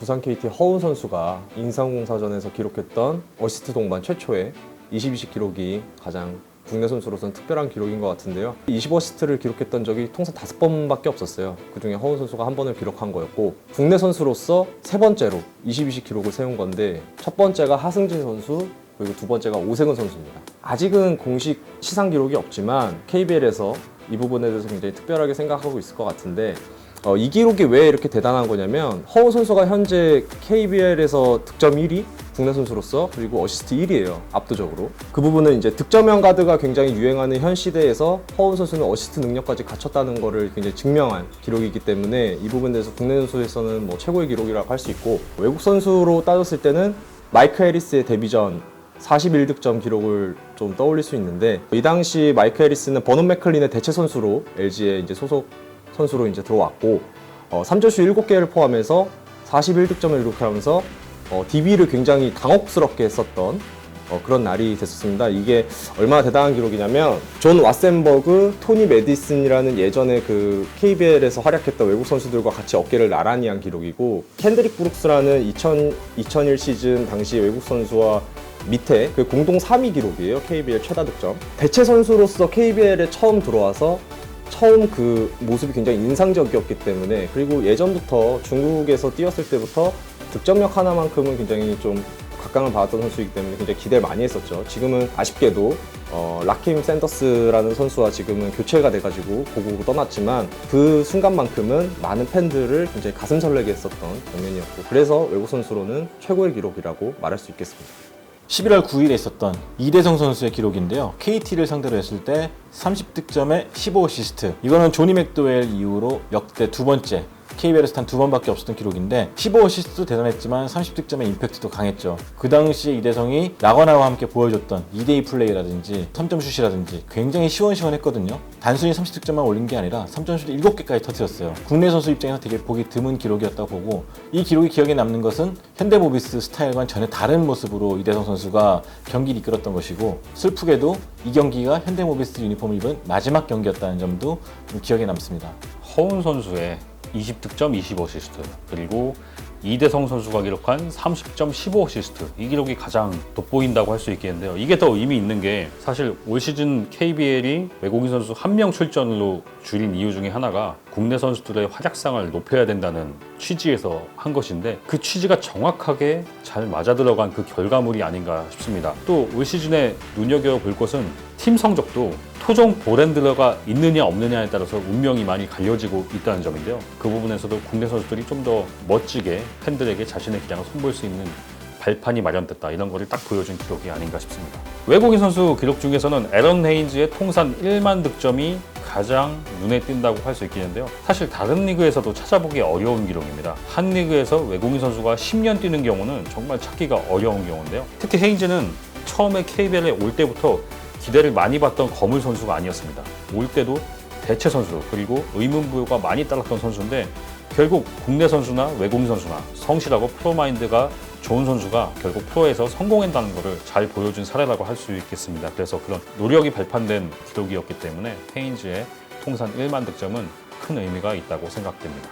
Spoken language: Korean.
부산 KT 허운 선수가 인삼공사전에서 기록했던 어시스트 동반 최초의 22식 기록이 가장 국내 선수로서는 특별한 기록인 것 같은데요. 20어시스트를 기록했던 적이 통산 다섯 번밖에 없었어요. 그중에 허운 선수가 한 번을 기록한 거였고 국내 선수로서 세 번째로 22식 기록을 세운 건데 첫 번째가 하승진 선수 그리고 두 번째가 오세근 선수입니다. 아직은 공식 시상 기록이 없지만 KBL에서 이 부분에 대해서 굉장히 특별하게 생각하고 있을 것 같은데 어, 이 기록이 왜 이렇게 대단한 거냐면 허우 선수가 현재 KBL에서 득점 1위 국내 선수로서 그리고 어시스트 1위예요 압도적으로. 그 부분은 이제 득점형 가드가 굉장히 유행하는 현 시대에서 허우 선수는 어시스트 능력까지 갖췄다는 거를 굉장히 증명한 기록이기 때문에 이 부분에 대해서 국내 선수에서는 뭐 최고의 기록이라고 할 수 있고 외국 선수로 따졌을 때는 마이크 해리스의 데뷔전 41득점 기록을 좀 떠올릴 수 있는데 이 당시 마이크 해리스는 버논 맥클린의 대체 선수로 LG에 이제 소속 선수로 이제 들어왔고 어, 3점슛 7개를 포함해서 41득점을 기록하면서 어, DB를 굉장히 당혹스럽게 했었던 어, 그런 날이 됐었습니다. 이게 얼마나 대단한 기록이냐면 존 왓센버그, 토니 메디슨이라는 예전에 그 KBL에서 활약했던 외국 선수들과 같이 어깨를 나란히 한 기록이고 캔드릭 브룩스라는 2000, 2001 시즌 당시 외국 선수와 밑에 그 공동 3위 기록이에요. KBL 최다 득점. 대체 선수로서 KBL에 처음 들어와서 처음 그 모습이 굉장히 인상적이었기 때문에 그리고 예전부터 중국에서 뛰었을 때부터 득점력 하나만큼은 굉장히 좀 각광을 받았던 선수이기 때문에 굉장히 기대를 많이 했었죠. 지금은 아쉽게도 어, 라킴 샌더스라는 선수와 지금은 교체가 돼가지고 고국으로 떠났지만 그 순간만큼은 많은 팬들을 굉장히 가슴 설레게 했었던 장면이었고 그래서 외국 선수로는 최고의 기록이라고 말할 수 있겠습니다. 11월 9일에 있었던 이대성 선수의 기록인데요. KT를 상대로 했을 때 30득점에 15어시스트. 이거는 조니 맥도웰 이후로 역대 두 번째 KBL에서 단 두 번밖에 없었던 기록인데 15어시스트도 대단했지만 30득점의 임팩트도 강했죠. 그 당시에 이대성이 라거나와 함께 보여줬던 2대2 플레이라든지 3점 슛이라든지 굉장히 시원시원했거든요. 단순히 30득점만 올린 게 아니라 3점 슛 7개까지 터뜨렸어요. 국내 선수 입장에서 되게 보기 드문 기록이었다고 보고 이 기록이 기억에 남는 것은 현대모비스 스타일과는 전혀 다른 모습으로 이대성 선수가 경기를 이끌었던 것이고 슬프게도 이 경기가 현대모비스 유니폼을 입은 마지막 경기였다는 점도 좀 기억에 남습니다. 허운 선수의 20득점 20어시스트 그리고 이대성 선수가 기록한 30점 15어시스트 이 기록이 가장 돋보인다고 할 수 있겠는데요. 이게 더 의미 있는 게 사실 올 시즌 KBL이 외국인 선수 한 명 출전으로 줄인 이유 중에 하나가 국내 선수들의 활약상을 높여야 된다는 취지에서 한 것인데 그 취지가 정확하게 잘 맞아 들어간 그 결과물이 아닌가 싶습니다. 또 올 시즌에 눈여겨볼 것은 팀 성적도 토종 볼핸들러가 있느냐 없느냐에 따라서 운명이 많이 갈려지고 있다는 점인데요. 그 부분에서도 국내 선수들이 좀 더 멋지게 팬들에게 자신의 기량을 선보일 수 있는 발판이 마련됐다 이런 거를 딱 보여준 기록이 아닌가 싶습니다. 외국인 선수 기록 중에서는 에런 헤인즈의 통산 1만 득점이 가장 눈에 띈다고 할 수 있겠는데요. 사실 다른 리그에서도 찾아보기 어려운 기록입니다. 한 리그에서 외국인 선수가 10년 뛰는 경우는 정말 찾기가 어려운 경우인데요. 특히 헤인즈는 처음에 KBL에 올 때부터 기대를 많이 받던 거물 선수가 아니었습니다. 올 때도 대체 선수 그리고 의문부여가 많이 따랐던 선수인데 결국 국내 선수나 외국인 선수나 성실하고 프로마인드가 좋은 선수가 결국 프로에서 성공한다는 것을 잘 보여준 사례라고 할 수 있겠습니다. 그래서 그런 노력이 발판된 기록이었기 때문에 헤인즈의 통산 1만 득점은 큰 의미가 있다고 생각됩니다.